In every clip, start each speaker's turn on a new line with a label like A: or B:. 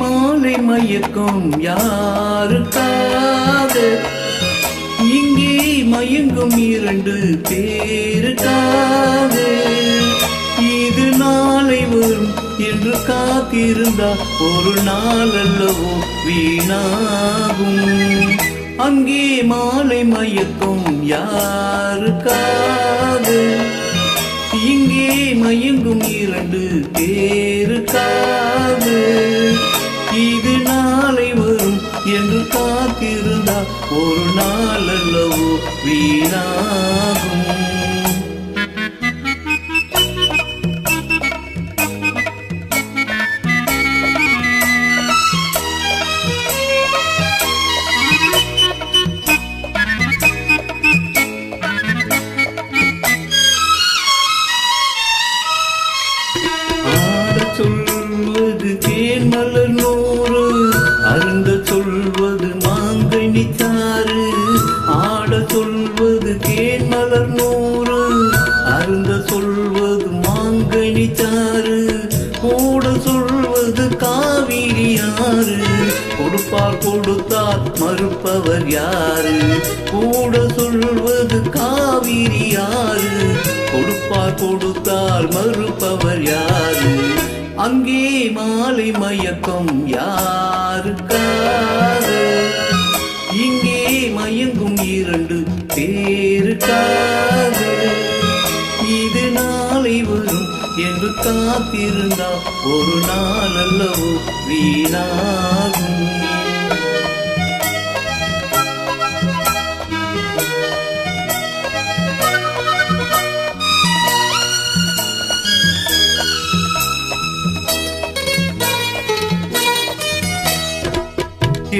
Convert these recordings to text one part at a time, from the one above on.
A: மாலை மயக்கும் யாருக்காக இங்கே மயங்கும் இரண்டு பேருக்காக இது நாளை வரும் என்று காத்திருந்தா ஒரு நாள் அல்லவோ வீணாகும். அங்கே மாலை மயக்கும் யாருக்காக இங்கே மயங்கும் இரண்டு பேருக்காக ஒரு நாளல்லவோ வீணாகும். தேன் மலர் நூறு அருந்த சொல்வது மாங்கனி சாறு. ஓட சொல்வது காவிரி யாரு கொடுப்பார் கொடுத்தார் மறுப்பவர் யாரு? கூட சொல்வது காவிரி யாரு கொடுப்பார் கொடுத்தால் மறுப்பவர் யாரு? அங்கே மாலை மயக்கம் யாருக்கா? இரண்டு இது நாளை வரும் என்று காத்திருந்தா ஒரு நாள் அல்லவோ வீணாகும்.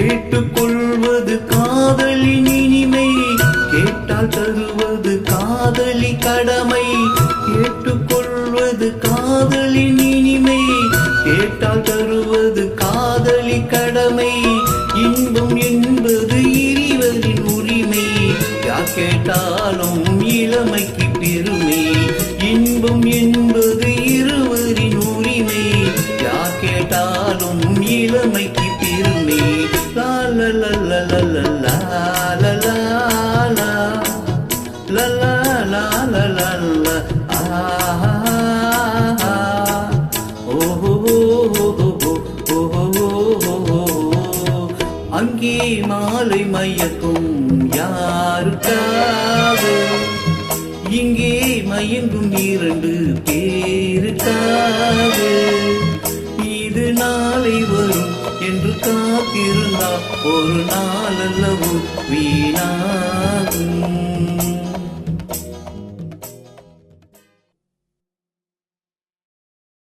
A: கேட்டுக்கொள்வது காதலினி கேட்டால் தருவது காதலி கடமை. ஏற்றுக்கொள்வது காதலின் இனிமை. கேட்டால் தருவது காதலி கடமை. இன்பம் என்பது இறைவரின் உரிமை. யார் கேட்டாலும் இளமைக்கு பெருமை. இன்பம் என்பது இருவரின் உரிமை. யார் கேட்டாலும் இளமைக்கு பெருமை. லா லா லா லா லா அங்கே மாலை மயக்கும் யாருக்காக இங்கே மயங்கும் இரண்டு பேருக்காக இது நாளை வரும் என்று காத்திருந்தா ஒரு நாள் அல்லவோ வீணாகும்